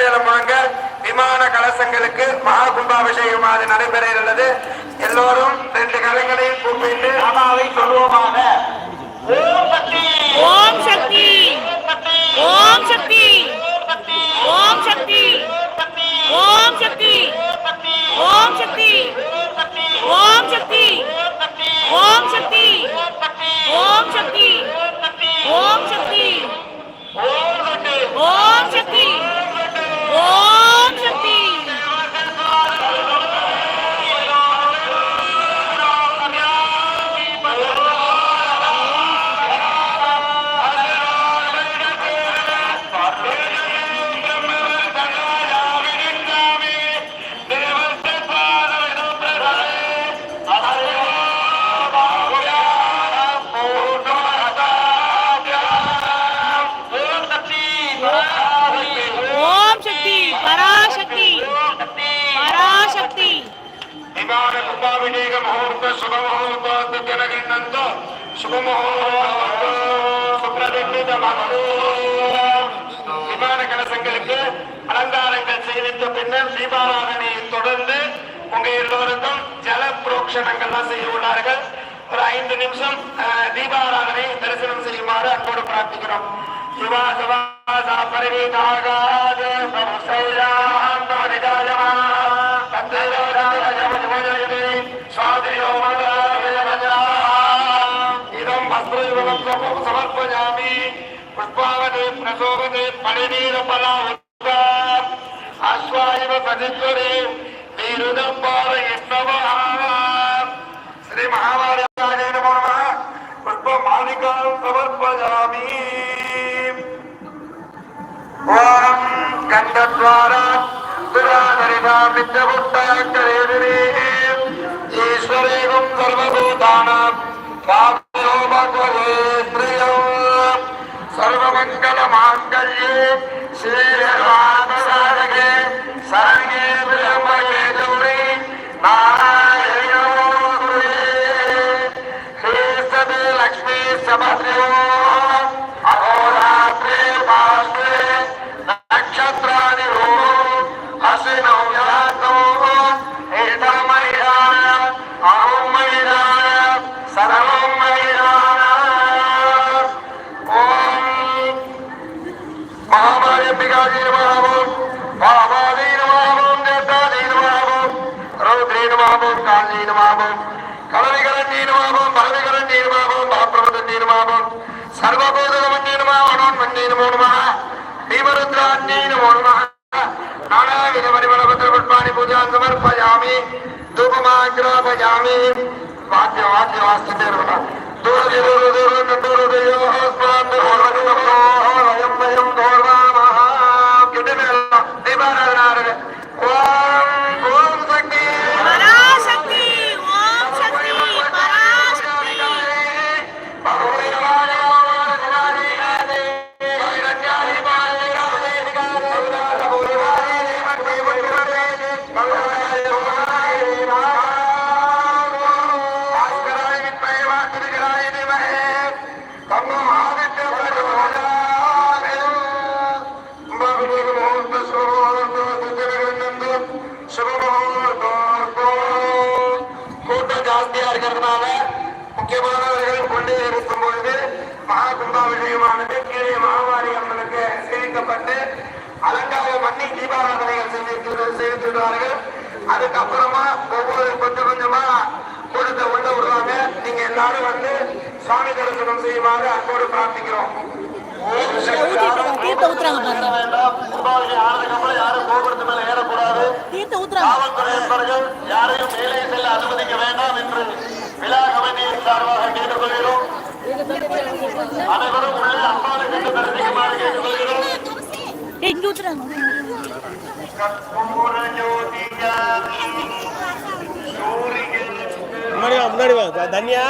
திருவிழா முழங்க விமான கலசங்களுக்கு மகா கும்பாபிஷேகமானது நடைபெற உள்ளது எல்லோரும் ரெண்டு கலைகளையும் கூப்பிட்டு அமாவை சொல்வோமா ವಿಮಾನ ಕುಂಭಾಭಿಷೇಕ ಮುಹೂರ್ತ ಶುಭ ಮುಹೂರ್ತ ಜನಗಣ್ಣಂದು ಶುಭ ಮುಹೂರ್ತ சுப்ரதிஷ்டித மகனே. விமான கலசங்களுக்கு அலங்காரங்கள் செய்திட்ட பின்னர் தீபாராதனையை தொடர்ந்து உங்க எல்லோருக்கும் ஜல புரோக்ஷணங்கள்லாம் செய்ய உள்ளார்கள் ஒரு ஐந்து நிமிஷம் அஹ், தீபாராதனை தரிசனம் செய்யுமாறு அன்போடு பிரார்த்திக்கிறோம் சிவா சிவா சா பரிவீதாகாத சைராம் సమర్పయామి పుష్పావతి ప్రసోగతి పడినీర పలా ఆశ్వాయువ సతీశ్వరి నీరుదంబాల ఇష్టవ శ్రీ మహావార్యాయ నమో నమ పుష్ప మాలికాం సమర్పయామి ఓం దురాధరిగా విద్యభుక్త আমাদের বিকাশের মাহবুব আমাদের মাহবুব নেতাদের মাহবুব রৌদ্রের মাহবুব কালীর মাহবুব কলবিকরণীর মাহবুব ভাবিকরণীর মাহবুব ভাবপ্রবদনীর মাহবুব সর্ববোধগমনীর মাহবনীর মূর্মা ভীমরুদ্রান্নীর মূর্মা নানাবিধ পরিমলপত্র পুষ্পাণি পূজা সমর্পয়ামি धूपमाग्रापयामि वाद्य वाद्य वास्तुते दूर दूर दूर दूर दूर दूर இருக்கிறதுனால முக்கியமானவர்கள் கொண்டே இருக்கும் பொழுது மகா கும்பாபிஷேகமானது கீழே மாவாரி அம்மனுக்கு சேமிக்கப்பட்டு அலங்கார மண்ணி தீபாராதனைகள் செய்திருக்கிறார்கள் அதுக்கப்புறமா ஒவ்வொரு கொஞ்சம் கொஞ்சமா கொடுத்த உள்ள விடுவாங்க. நீங்க எல்லாரும் வந்து சுவாமி தரிசனம் செய்யுமாறு அன்போடு பிரார்த்திக்கிறோம். யாரையும் மேலே செல்ல அனுமதிக்க வேண்டாம் என்று முன்னாடி வா. முன்னாடி வா தன்யா